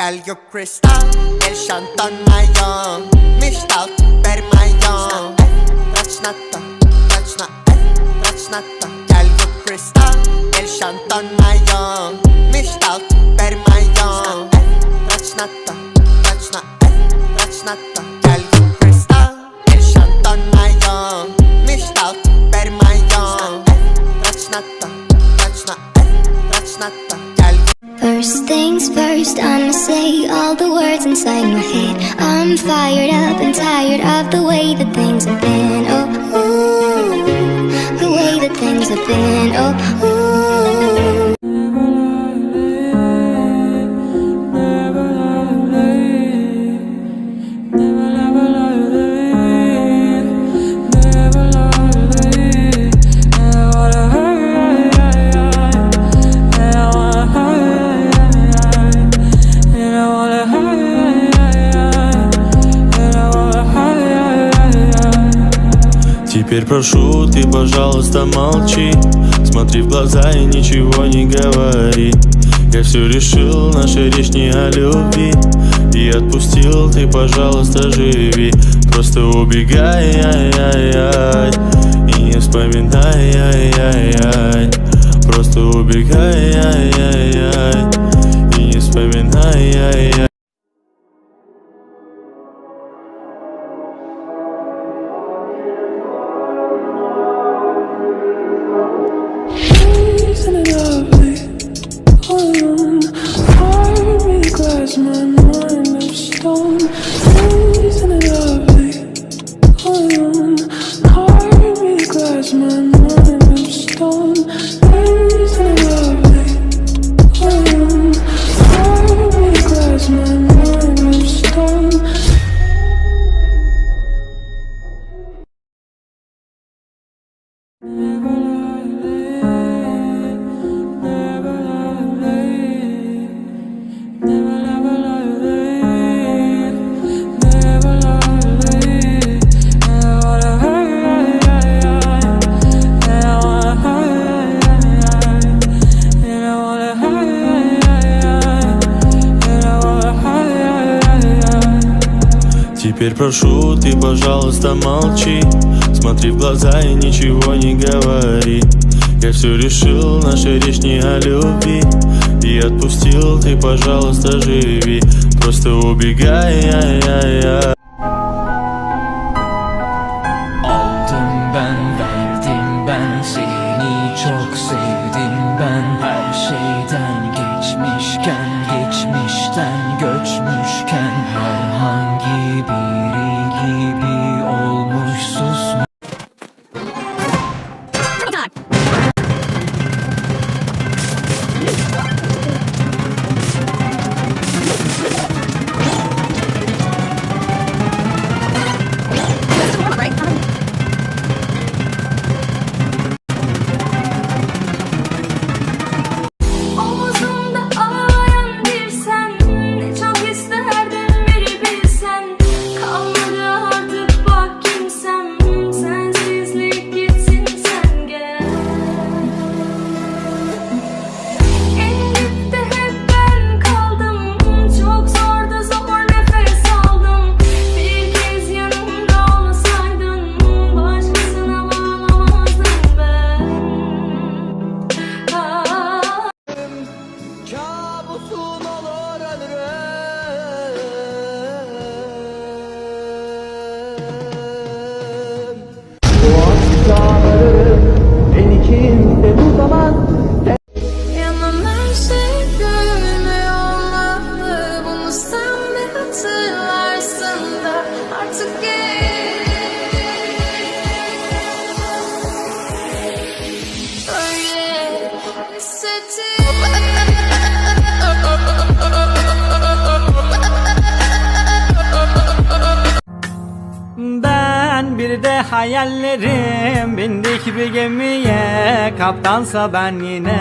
Gel gök kristal, el shantan mayon Mishtal, per mayon Rachnata, rachna, rachnata Gel gök kristal, el shantan mayon Mishtal, per mayon words inside my head. I'm fired up and tired of the way that things have been. Oh, ooh, the way that things have been. Oh, ooh. Теперь прошу, ты, пожалуйста, молчи. Смотри в глаза и ничего не говори. Я все решил, наша речь не о любви. И отпустил, ты, пожалуйста, живи. Просто убегай, ай, ай, ай И не вспоминай, ай, ай, ай Просто убегай, ай, ай, ай И не вспоминай, ай, ай Never lie, Теперь прошу, ты, пожалуйста, молчи. Смотри в глаза и ничего не говори. Я все решил, наша речь не о любви. И отпустил, ты, пожалуйста, живи. Просто убегай, ай, ай, ай Ben bir de hayallerim. Bindik bir gemiye kaptansa ben yine.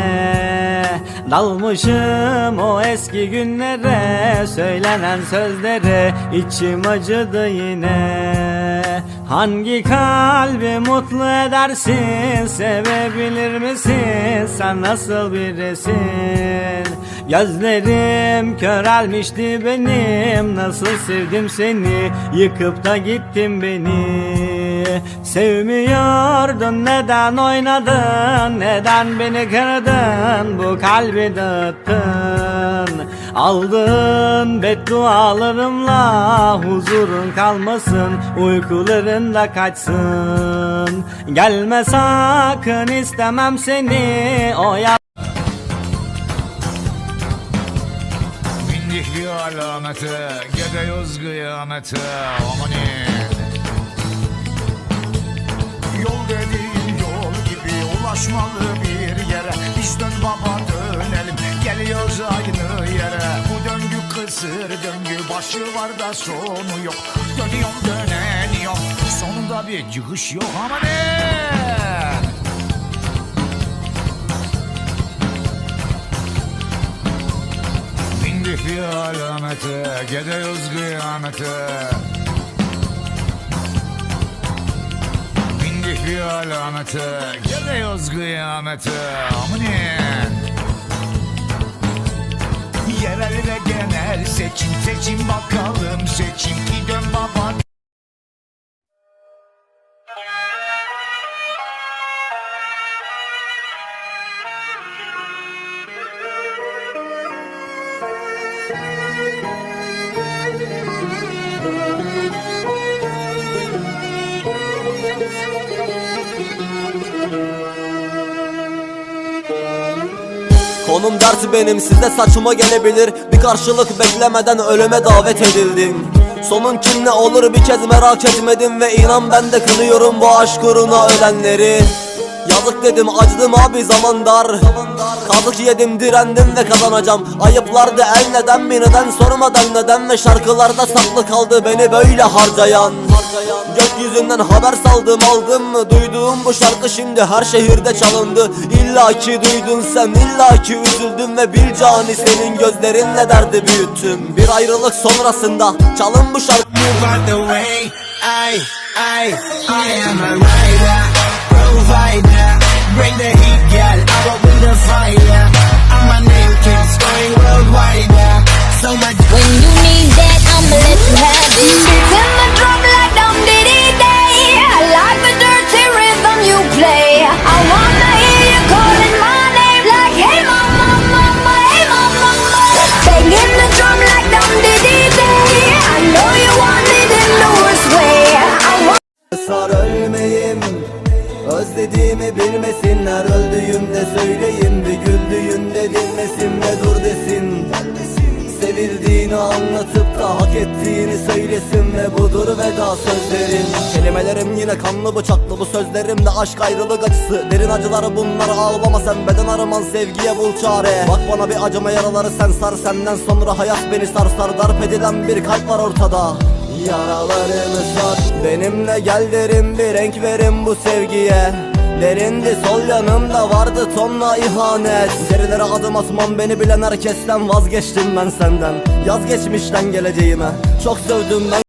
Dalmışım o eski günlere söylenen sözlere içim acıdı yine. Hangi kalbi mutlu edersin Sevebilir misin? Sen nasıl birisin? Gözlerim körelmişti benim Nasıl sevdim seni? Yıkıp da gittin beni Sevmiyordun neden oynadın? Neden beni kırdın? Bu kalbi dağıttın. Aldığın beddualarımla Huzurun kalmasın Uykularında kaçsın. Gelme sakın istemem seni O ya Bindik bir alamete Gidiyoruz kıyamete Amani Ulaşmalı bir yere Biz dön baba dönelim. Geliyoruz aynı yere. Bu döngü kısır döngü Başı var da sonu yok. Dönüyorum dönen yok Sonunda bir çıkış yok Amani Bindik bir alamete Gidiyoruz kıyamete Bindik bir alamete Gidiyoruz kıyamete Aminin Yerel ve genel seçim Seçim bakalım seçim Ki dön baba Konum dert benim size saçma gelebilir. Bir karşılık beklemeden ölüme davet edildim. Sonun kim ne olur bir kez merak etmedim Ve inan ben de kınıyorum bu aşk uğruna ölenleri Yazık dedim acıdım abi zaman dar. Kazık yedim direndim ve kazanacağım. Ayıplardı el neden bir neden sormadan neden Ve şarkılarda saklı kaldı beni böyle harcayan. Gökyüzünden haber saldım aldım mı? Duyduğum bu şarkı şimdi her şehirde çalındı. İlla ki duydun sen illa ki üzüldüm Ve bir cani senin gözlerinle derdi büyüttüm. Bir ayrılık sonrasında çalın bu şarkı. Move out the way, I, I, I am a rider, provider. Bring the heat, girl, I will be the fire. And my name keeps going worldwide. Da hak ettiğini söylesin Ve budur veda sözlerin. Kelimelerim yine kanlı bıçaklı Bu sözlerimde aşk ayrılık acısı. Derin acıları bunlar ağlama sen Beden araman sevgiye bul çare. Bak bana bir acıma yaraları sen sar Senden sonra hayat beni sarsar. Darp edilen bir kalp var ortada. Yaralarımı sar. Benimle gel derin bir renk verin bu sevgiye Derindi sol yanımda vardı tonla ihanet. Gerilere adım atmam beni bilen herkesten vazgeçtim ben senden. Yaz geçmişten geleceğime Çok sövdüm ben